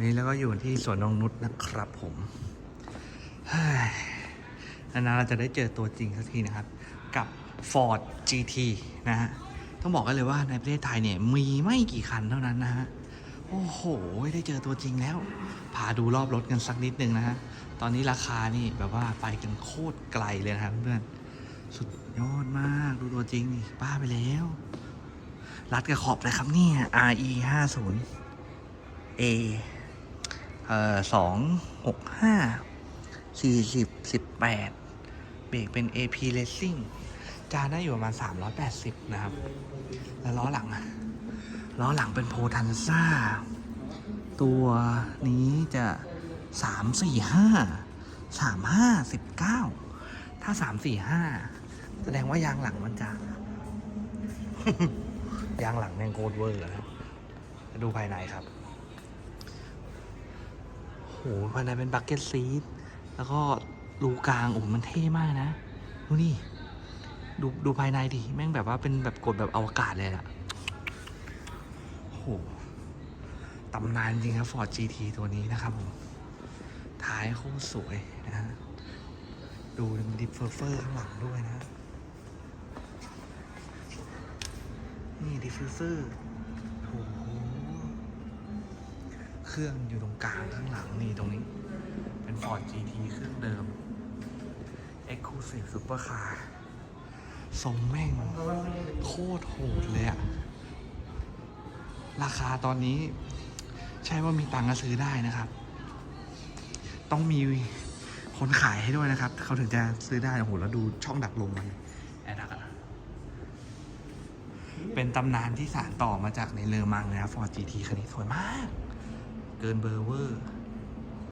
วันนี้แล้วก็อยู่ที่สวนนงนุษนะครับผมนานๆเราจะได้เจอตัวจริงสักทีนะครับ กับ Ford GT นะฮะ ต้องบอกกันเลยว่าในประเทศไทยเนี่ย มีไม่กี่คันเท่านั้นนะฮะ โอ้โห ได้เจอตัวจริงแล้ว พาดูรอบรถกันสักนิดนึงนะฮะ ตอนนี้ราคานี่แบบว่าไปกันโคตรไกลเลยนะครับเพื่อนสุดยอดมากดูตัวจริงนี่ป้าไปแล้ว รัดกระขอบเลยครับเนี่ย RE 5 0 A เอ่อสองหกห้าสี่สิบสิบแปดเบรกเป็น AP Racing จานได้อยู่ประมาณ 380 นะครับ แล้วล้อหลังล้อหลังเป็นโพทันซ่า ตัวนี้จะ 3 4 5 3 5 19 ถ้า 3 4 5 แสดงว่ายางหลังมันจะ ยางหลังแมงโกดเวอร์นะครับดูภายในครับ โหภายในเป็นบักเก็ตซีทแล้วก็รูกลางโอ้โหมันเท่มากนะ ดูนี่ ดูดูภายในดิแม่งแบบว่าเป็นแบบกดแบบอวกาศเลยอะโหตำนานจริงครับ Ford GT ตัวนี้นะครับผม ท้ายโคตรสวยนะฮะ ดูดิฟเฟอร์เฟอร์ข้างหลังด้วยนะ นี่ดิฟฟิวเซอร์โอ้โห เครื่องอยู่ตรงกลางข้างหลัง Ford GT เครื่องเดิม Exclusive Supercar ทรงแม่ง โคตรโหดเลยอะราคาตอนนี้ ใช่ว่ามีตังค์ก็ซื้อได้นะครับ ต้องมีคนขายให้ด้วยนะครับ เขาถึงจะซื้อได้โอ้โหแล้วดูช่องดักลมมันแอร์ดักอะเป็นตำนานที่สานต่อมาจากในเลอมังนะครับ Ford GT คันนี้สวยมาก เกินเบอร์เวอร์